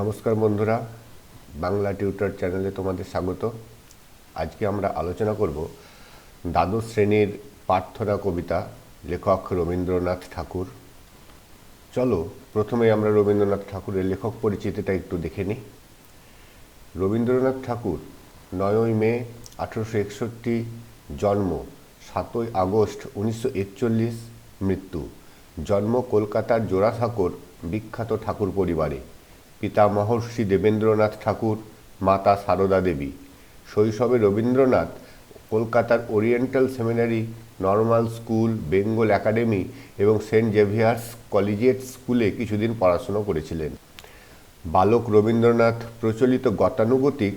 নমস্কার বন্ধুরা, বাংলা টিউটার চ্যানেলে তোমাদের স্বাগত। আজকে আমরা আলোচনা করব দ্বাদশ শ্রেণির প্রার্থনা কবিতা, লেখক রবীন্দ্রনাথ ঠাকুর। চলো, প্রথমে আমরা রবীন্দ্রনাথ ঠাকুরের লেখক পরিচিতিটা একটু দেখে নিই। রবীন্দ্রনাথ ঠাকুর নয়ই মে আঠেরোশো একষট্টি জন্ম, সাতই আগস্ট উনিশশো একচল্লিশ, মৃত্যু। জন্ম কলকাতার জোড়াসাঁকোর বিখ্যাত ঠাকুর পরিবারে। পিতা মহর্ষি দেবেন্দ্রনাথ ঠাকুর, মাতা সারদা দেবী। শৈশবে রবীন্দ্রনাথ কলকাতার oriental seminary, normal school, Bengal academy এবং সেন্ট জেভিয়ার্স কলেজিয়েট স্কুলে কিছুদিন পড়াশুনো করেছিলেন। বালক রবীন্দ্রনাথ প্রচলিত গতানুগতিক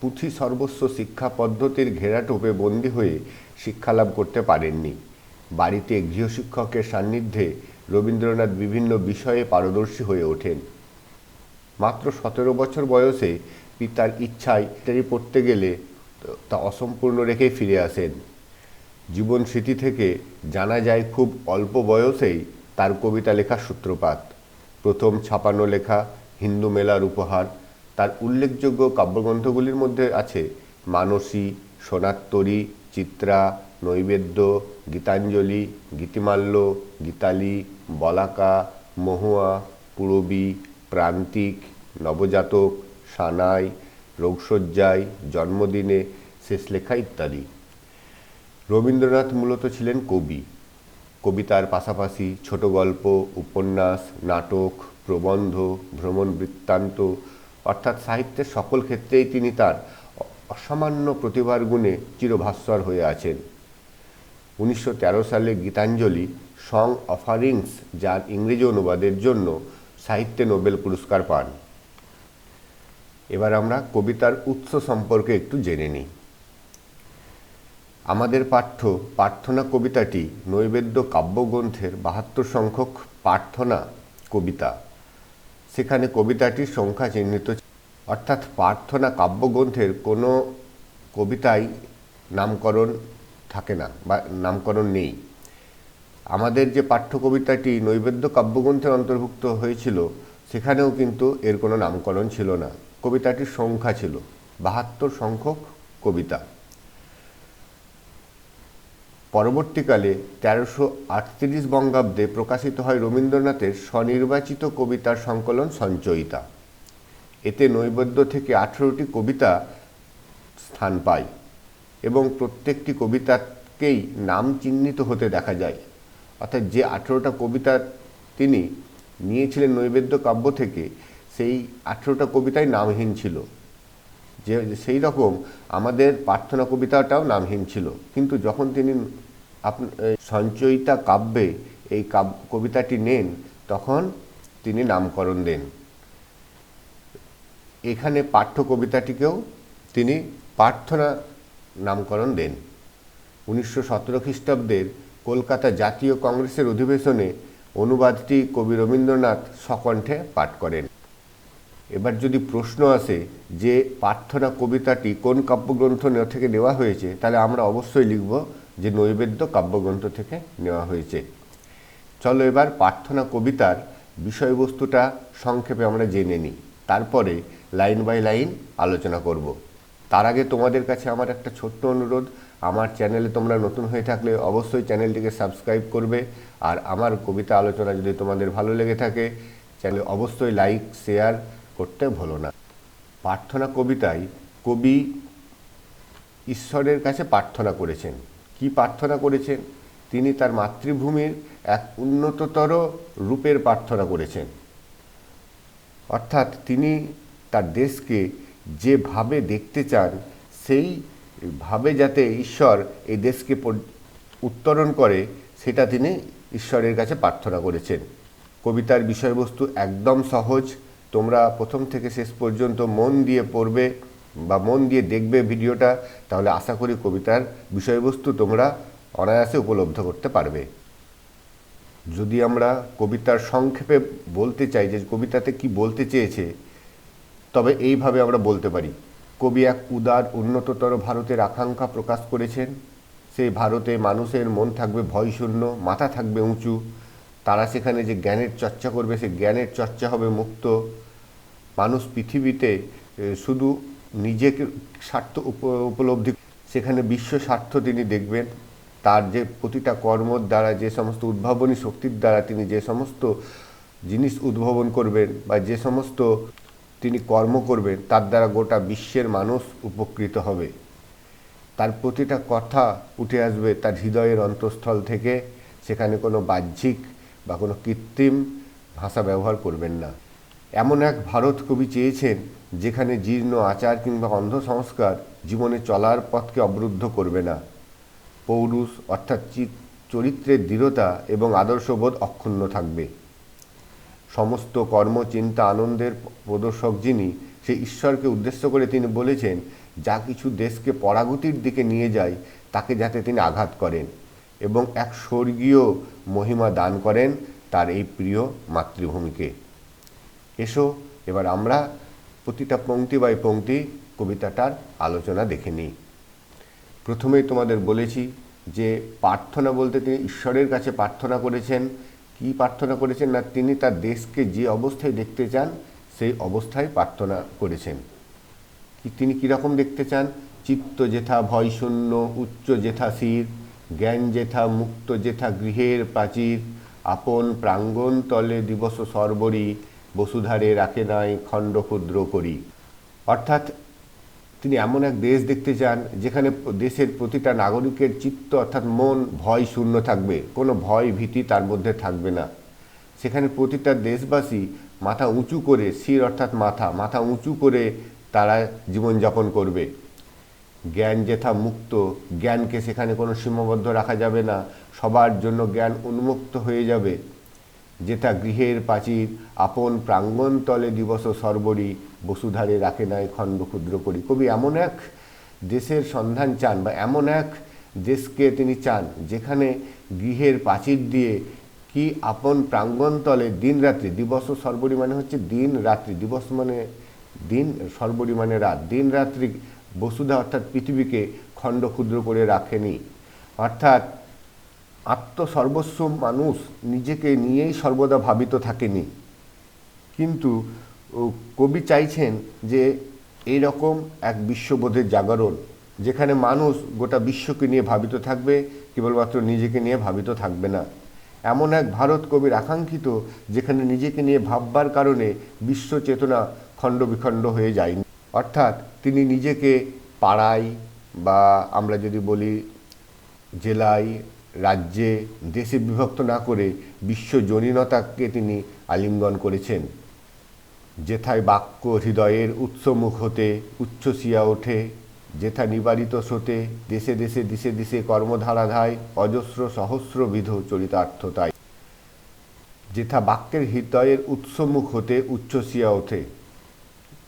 পুঁথি সর্বস্ব শিক্ষা পদ্ধতির ঘেরাটোপে বন্দী হয়ে শিক্ষালাভ করতে পারেননি। বাড়িতে গৃহশিক্ষকের সান্নিধ্যে রবীন্দ্রনাথ বিভিন্ন বিষয়ে পারদর্শী হয়ে ওঠেন। মাত্র সতেরো বছর বয়সে পিতার ইচ্ছায় ইত্যাদি পড়তে গেলে তা অসম্পূর্ণ রেখে ফিরে আসেন। জীবন স্মৃতি থেকে জানা যায় খুব অল্প বয়সেই তার কবিতা লেখার সূত্রপাত। প্রথম ছাপানো লেখা, হিন্দু মেলার উপহার, তার উল্লেখযোগ্য কাব্যগ্রন্থগুলির মধ্যে আছে মানসী সোনাত্তরী চিত্রা, নৈবেদ্য, গীতাঞ্জলি, গীতিমাল্য, গীতালি, বলাকা, মহুয়া, পুরবী প্রান্তিক, নবজাতক, সানাই, রোগশয্যায়, জন্মদিনে শেষ লেখা ইত্যাদি। রবীন্দ্রনাথ মূলত ছিলেন কবি। কবিতার পাশাপাশি ছোট গল্প, উপন্যাস, নাটক, প্রবন্ধ, ভ্রমণ বৃত্তান্ত, অর্থাৎ সাহিত্যের সকল ক্ষেত্রেই তিনি তার অসামান্য প্রতিভার গুণে চিরভাস্বর হয়ে আছেন। উনিশশো তেরো সালে গীতাঞ্জলি সং অফারিংস যার ইংরেজি অনুবাদের জন্য সাহিত্যে নোবেল পুরস্কার পান। এবার আমরা কবিতার উৎস সম্পর্কে একটু জেনে নিই। আমাদের পাঠ্য, প্রার্থনা কবিতাটি নৈবেদ্য কাব্যগ্রন্থের বাহাত্তর সংখ্যক প্রার্থনা কবিতা। সেখানে কবিতাটির সংখ্যা চিহ্নিত অর্থাৎ প্রার্থনা কাব্যগ্রন্থের কোনো কবিতাই নামকরণ থাকে না বা নামকরণ নেই। আমাদের যে পাঠ্য কবিতাটি নৈবেদ্য কাব্যগ্রন্থের অন্তর্ভুক্ত হয়েছিল, সেখানেও কিন্তু এর কোনো নামকরণ ছিল না। কবিতাটির সংখ্যা ছিল বাহাত্তর সংখ্যক কবিতা। পরবর্তীকালে তেরোশো আটত্রিশ বঙ্গাব্দে প্রকাশিত হয় রবীন্দ্রনাথের স্বনির্বাচিত কবিতার সংকলন সঞ্চয়িতা। এতে নৈবেদ্য থেকে আঠেরোটি কবিতা স্থান পায় এবং প্রত্যেকটি কবিতাকেই নাম চিহ্নিত হতে দেখা যায়। অর্থাৎ যে আঠেরোটা কবিতা তিনি নিয়েছিলেন নৈবেদ্য কাব্য থেকে, সেই আঠেরোটা কবিতাই নামহীন ছিল। যে, সেই রকম আমাদের প্রার্থনা কবিতাটাও নামহীন ছিল। কিন্তু যখন তিনি সঞ্চয়িতা কাব্যে এই কাব্য কবিতাটি নেন, তখন তিনি নামকরণ দেন। এখানে পাঠ্য কবিতাটিকেও তিনি প্রার্থনা নামকরণ দেন। উনিশশো সতেরো খ্রিস্টাব্দের কলকাতা জাতীয় কংগ্রেসের অধিবেশনে অনুবাদটি কবি রবীন্দ্রনাথ সকণ্ঠে পাঠ করেন। এবার যদি প্রশ্ন আসে যে প্রার্থনা কবিতাটি কোন কাব্যগ্রন্থ থেকে নেওয়া হয়েছে, তাহলে আমরা অবশ্যই লিখব যে নৈবেদ্য কাব্যগ্রন্থ থেকে নেওয়া হয়েছে। চলো এবার প্রার্থনা কবিতার বিষয়বস্তুটা সংক্ষেপে আমরা জেনে নিই। তারপরে লাইন বাই লাইন আলোচনা করব। তার আগে তোমাদের কাছে আমার একটা ছোট্ট অনুরোধ। আমার চ্যানেলে তোমরা নতুন হয়ে থাকলে অবশ্যই চ্যানেলটিকে সাবস্ক্রাইব করবে। আর আমার কবিতা আলোচনা যদি তোমাদের ভালো লেগে থাকে চ্যানেলে অবশ্যই লাইক শেয়ার করতে ভুলো না। প্রার্থনা কবিতায় কবি ঈশ্বরের কাছে প্রার্থনা করেছেন। কি প্রার্থনা করেছেন? তিনি তার মাতৃভূমির এক উন্নততর রূপের প্রার্থনা করেছেন। অর্থাৎ তিনি তার দেশকে যেভাবে দেখতে চান, সেই ভাবে যাতে ঈশ্বর এই দেশকে উত্তরণ করে, সেটা তিনি ঈশ্বরের কাছে প্রার্থনা করেছেন। কবিতার বিষয়বস্তু একদম সহজ। তোমরা প্রথম থেকে শেষ পর্যন্ত মন দিয়ে পড়বে বা মন দিয়ে দেখবে ভিডিওটা, তাহলে আশা করি কবিতার বিষয়বস্তু তোমরা অনায়াসে উপলব্ধ করতে পারবে। যদি আমরা কবিতার সংক্ষেপে বলতে চাই যে কবিতাতে কি বলতে চেয়েছে, তবে এইভাবে আমরা বলতে পারি। কবি এক উদার উন্নততর ভারতের আকাঙ্ক্ষা প্রকাশ করেছেন। সেই ভারতে মানুষের মন থাকবে ভয়শূন্য, মাথা থাকবে উঁচু। তারা সেখানে যে জ্ঞানের চর্চা করবে সে জ্ঞানের চর্চা হবে মুক্ত। মানুষ পৃথিবীতে শুধু নিজেকে স্বার্থ উপ- উপলব্ধি, সেখানে বিশ্ব স্বার্থ তিনি দেখবেন। তার যে প্রতিটা কর্মর দ্বারা, যে সমস্ত উদ্ভাবনী শক্তির দ্বারা তিনি যে সমস্ত জিনিস উদ্ভাবন করবেন বা যে সমস্ত তিনি কর্ম করবেন তার দ্বারা গোটা বিশ্বের মানুষ উপকৃত হবে। তার প্রতিটা কথা উঠে আসবে তার হৃদয়ের অন্তঃস্থল থেকে, সেখানে কোনো বাহ্যিক বা কোনো কৃত্রিম ভাষা ব্যবহার করবেন না। এমন এক ভারত কবি চেয়েছেন, যেখানে জীর্ণ আচার কিংবা অন্ধ সংস্কার জীবনে চলার পথকে অবরুদ্ধ করবে না। পৌরুষ অর্থাৎ চরিত্রের দৃঢ়তা এবং আদর্শবোধ অক্ষুণ্ণ থাকবে। সমস্ত কর্ম, চিন্তা, আনন্দের প্রদর্শক যিনি, সেই ঈশ্বরকে উদ্দেশ্য করে তিনি বলেছেন, যা কিছু দেশকে পরাগতির দিকে নিয়ে যায়, তাকে যাতে তিনি আঘাত করেন এবং এক স্বর্গীয় মহিমা দান করেন তার এই প্রিয় মাতৃভূমিকে। এসো, এবার আমরা প্রতিটা পংক্তি বাই পংক্তি কবিতাটার আলোচনা দেখে নিই। প্রথমেই তোমাদের বলেছি যে, প্রার্থনা বলতে তিনি ঈশ্বরের কাছে প্রার্থনা করেছেন কি প্রার্থনা করেছেন না তিনি তার দেশকে যে অবস্থায় দেখতে চান, সেই অবস্থায় প্রার্থনা করেছেন। তিনি কীরকম দেখতে চান? চিত্ত যেথা ভয়শূন্য উচ্চ যেথা শির, জ্ঞান যেথা মুক্ত যেথা গৃহের প্রাচীর, আপন প্রাঙ্গণ তলে দিবস সর্বরী, বসুধারে রাখে নাই খণ্ড ক্ষুদ্র করি। অর্থাৎ তিনি এমন এক দেশ দেখতে চান, যেখানে দেশের প্রতিটা নাগরিকের চিত্ত অর্থাৎ মন, ভয় শূন্য থাকবে। কোনো ভয় ভীতি তার মধ্যে থাকবে না। সেখানে প্রতিটা দেশবাসী মাথা উঁচু করে, শির অর্থাৎ মাথা মাথা উঁচু করে তারা জীবনযাপন করবে। জ্ঞান যেথা মুক্ত, জ্ঞানকে সেখানে কোনো সীমাবদ্ধ রাখা যাবে না। সবার জন্য জ্ঞান উন্মুক্ত হয়ে যাবে। যেথা গৃহের প্রাচীর, আপন প্রাঙ্গণ তলে দিবস সর্বরী বসুধারে রাখে নাই, খণ্ড ক্ষুদ্র করি। কবি এমন এক দেশের সন্ধান চান বা এমন এক দেশকে তিনি চান যেখানে গৃহের প্রাচীর দিয়ে কি আপন প্রাঙ্গণ তলে দিন রাত্রি, দিবস সর্বরী মানে হচ্ছে দিন রাত্রি, দিবস মানে দিন, সর্বরী মানে রাত। দিন রাত্রি বসুধা অর্থাৎ পৃথিবীকে খণ্ড ক্ষুদ্র করে রাখেনি। অর্থাৎ আত্মসর্বস্ব মানুষ নিজেকে নিয়েই সর্বদা ভাবিত থাকেনি। কিন্তু কবি চাইছেন যে এই রকম এক বিশ্ববোধের জাগরণ, যেখানে মানুষ গোটা বিশ্বকে নিয়ে ভাবিত থাকবে, কেবলমাত্র নিজেকে নিয়ে ভাবিত থাকবে না। এমন এক ভারত কবির আকাঙ্ক্ষিত, যেখানে নিজেকে নিয়ে ভাববার কারণে বিশ্ব চেতনা খণ্ড বিখণ্ড হয়ে যায়নি। অর্থাৎ তিনি নিজেকে পাড়ায় বা আমরা যদি বলি জেলায় রাজ্যে দেশে বিভক্ত না করে বিশ্বজনীনতাকে তিনি আলিঙ্গন করেছেন। যেথায় বাক্য হৃদয়ের উৎসমুখ হতে, উচ্ছ্বসিয়া ওঠে, যেথা নিবারিত স্রোতে দেশে দেশে দিশে দিশে কর্মধারা ধায় অজস্র সহস্রবিধ চরিতার্থতায়, যেথা বাক্যের হৃদয়ের উৎসমুখ হতে, উচ্ছ্বসিয়া ওঠে।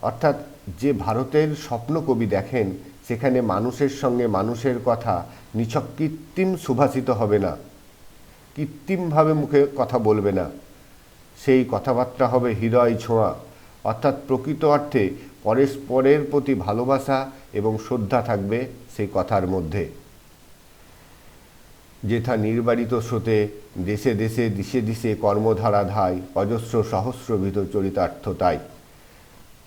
অর্থাৎ যে ভারতের স্বপ্ন কবি দেখেন, সেখানে মানুষের সঙ্গে মানুষের কথা নিছক কৃত্রিম সুভাষিত হবে না। কৃত্রিমভাবে মুখে কথা বলবে না। সেই কথাবার্তা হবে হৃদয় ছোঁয়া। অর্থাৎ প্রকৃত অর্থে পরস্পরের প্রতি ভালোবাসা এবং শ্রদ্ধা থাকবে সেই কথার মধ্যে। যেথা নির্বারিত স্রোতে দেশে দেশে দিশে দিশে কর্মধারা ধায়, অজস্র সহস্রবিধ চরিতার্থতায়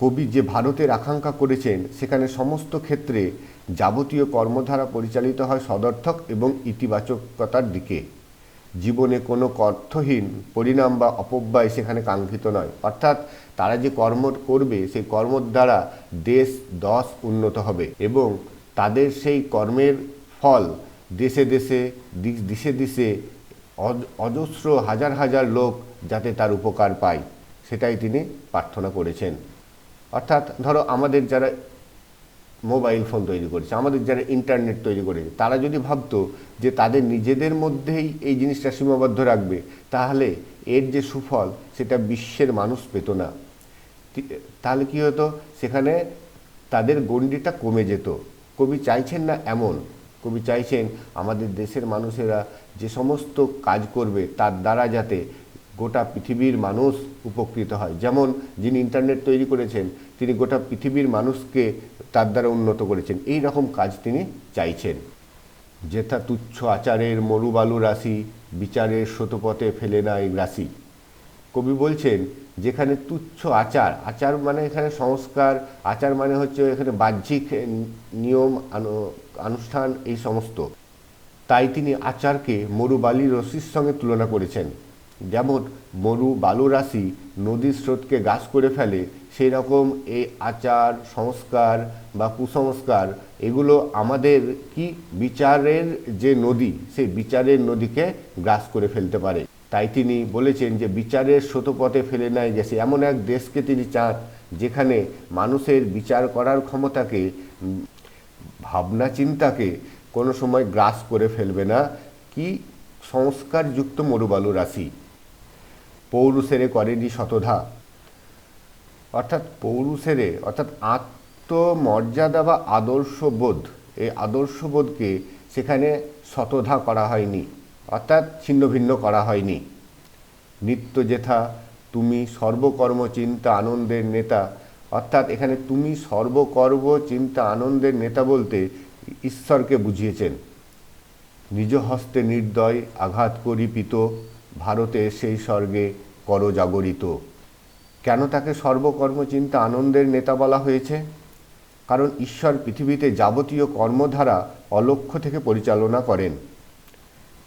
কবি যে ভারতের আকাঙ্ক্ষা করেছেন, সেখানে সমস্ত ক্ষেত্রে যাবতীয় কর্মধারা পরিচালিত হয় সদর্থক এবং ইতিবাচকতার দিকে। জীবনে কোনো অর্থহীন পরিণাম বা অপব্যয় সেখানে কাঙ্ক্ষিত নয়। অর্থাৎ তারা যে কর্ম করবে, সেই কর্মর দ্বারা দেশ, দশ উন্নত হবে এবং তাদের সেই কর্মের ফল দেশে দেশে, দিশে দিশে অজ- অজস্র হাজার হাজার লোক যাতে তার উপকার পায়, সেটাই তিনি প্রার্থনা করেছেন। অর্থাৎ ধরো আমাদের যারা মোবাইল ফোন তৈরি করেছে, আমাদের যারা ইন্টারনেট তৈরি করেছে তারা যদি ভাবতো যে তাদের নিজেদের মধ্যেই এই জিনিসটা সীমাবদ্ধ রাখবে, তাহলে এর যে সুফল সেটা বিশ্বের মানুষ পেত না। তাহলে কি হতো? সেখানে তাদের গণ্ডিটা কমে যেত। কবি চাইছেন না এমন। কবি চাইছেন আমাদের দেশের মানুষেরা যে সমস্ত কাজ করবে তার দ্বারা যাতে গোটা পৃথিবীর মানুষ উপকৃত হয়। যেমন যিনি ইন্টারনেট তৈরি করেছেন তিনি গোটা পৃথিবীর মানুষকে তার দ্বারা উন্নত করেছেন। এই রকম কাজ তিনি চাইছেন। যেথা তুচ্ছ আচারের মরুবালু রাশি, বিচারের স্রোতপথে ফেলে না এই রাশি। কবি বলছেন, যেখানে তুচ্ছ আচার আচার মানে এখানে সংস্কার, আচার মানে হচ্ছে এখানে বাহ্যিক নিয়ম, আনু- আনুষ্ঠান, এই সমস্ত। তাই তিনি আচারকে মরু বালি রশির সঙ্গে তুলনা করেছেন। যেমন মরু বালু রাশি নদীর স্রোতকে গাছ করে ফেলে সেই রকম এই আচার, সংস্কার বা কুসংস্কার, এগুলো আমাদের কি বিচারের যে নদী, সেই বিচারের নদীকে গ্রাস করে ফেলতে পারে। তাই তিনি বলেছেন যে বিচারের স্রোতপথে ফেলে নেয় গেছে। এমন এক দেশকে তিনি চান যেখানে মানুষের বিচার করার ক্ষমতাকে, ভাবনা চিন্তাকে কোনো সময় গ্রাস করে ফেলবে না। কি সংস্কারযুক্ত মরুবালু রাশি? পৌরুষেরে করেনি শতধা। অর্থাৎ পৌরুষেরে, অর্থাৎ আত্মমর্যাদা বা আদর্শবোধ, এই আদর্শবোধকে সেখানে শতধা করা হয়নি, অর্থাৎ ছিন্ন ভিন্ন করা হয়নি। নিত্য যেথা তুমি সর্বকর্ম চিন্তা আনন্দের নেতা, অর্থাৎ এখানে তুমি সর্বকর্ম চিন্তা আনন্দের নেতা বলতে ঈশ্বরকে বুঝিয়েছেন। নিজ হস্তে নির্দয় আঘাত করি পিত ভারতে সেই স্বর্গে কর জাগরিত কেন তাকে সর্বকর্মচিন্তা আনন্দের নেতা বলা হয়েছে? কারণ ঈশ্বর পৃথিবীতে যাবতীয় কর্মধারা অলক্ষ্য থেকে পরিচালনা করেন।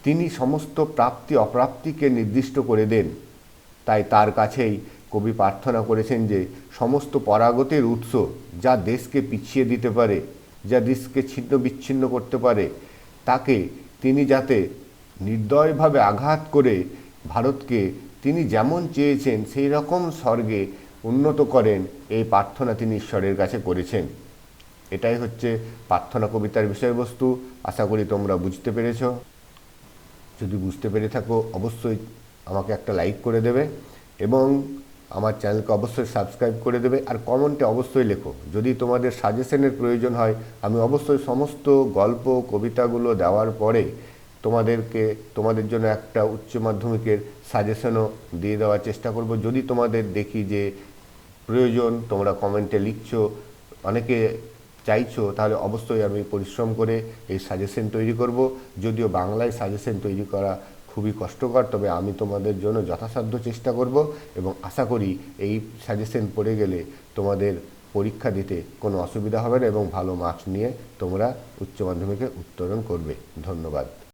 তিনি সমস্ত প্রাপ্তি অপ্রাপ্তিকে নির্দিষ্ট করে দেন। তাই তার কাছেই কবি প্রার্থনা করেছেন যে সমস্ত পরাগতের উৎস যা দেশকে পিছিয়ে দিতে পারে, যা দেশকে ছিন্ন বিচ্ছিন্ন করতে পারে, তাকে তিনি যাতে নির্দয়ভাবে আঘাত করে ভারতকে তিনি যেমন চেয়েছেন, সেই রকম স্বর্গে উন্নত করেন এই প্রার্থনা তিনি ঈশ্বরের কাছে করেছেন। এটাই হচ্ছে প্রার্থনা কবিতার বিষয়বস্তু। আশা করি তোমরা বুঝতে পেরেছ। যদি বুঝতে পেরে থাকো, অবশ্যই আমাকে একটা লাইক করে দেবে এবং আমার চ্যানেলকে অবশ্যই সাবস্ক্রাইব করে দেবে আর কমেন্টে অবশ্যই লেখো। যদি তোমাদের সাজেশনের প্রয়োজন হয়, আমি অবশ্যই সমস্ত গল্প, কবিতাগুলো দেওয়ার পরে তোমাদেরকে, তোমাদের জন্য একটা উচ্চ মাধ্যমিকের সাজেশনও দিয়ে দেওয়ার চেষ্টা করব। যদি তোমাদের দেখি যে প্রয়োজন, তোমরা কমেন্টে লিখছো, অনেকে চাইছো, তাহলে অবশ্যই আমি পরিশ্রম করে এই সাজেশন তৈরি করব। যদিও বাংলায় সাজেশন তৈরি করা খুবই কষ্টকর, তবে আমি তোমাদের জন্য যথাসাধ্য চেষ্টা করব এবং আশা করি এই সাজেশন পড়ে গেলে তোমাদের পরীক্ষা দিতে কোনো অসুবিধা হবে না এবং ভালো মার্কস নিয়ে তোমরা উচ্চ মাধ্যমিকে উত্তরণ করবে। ধন্যবাদ।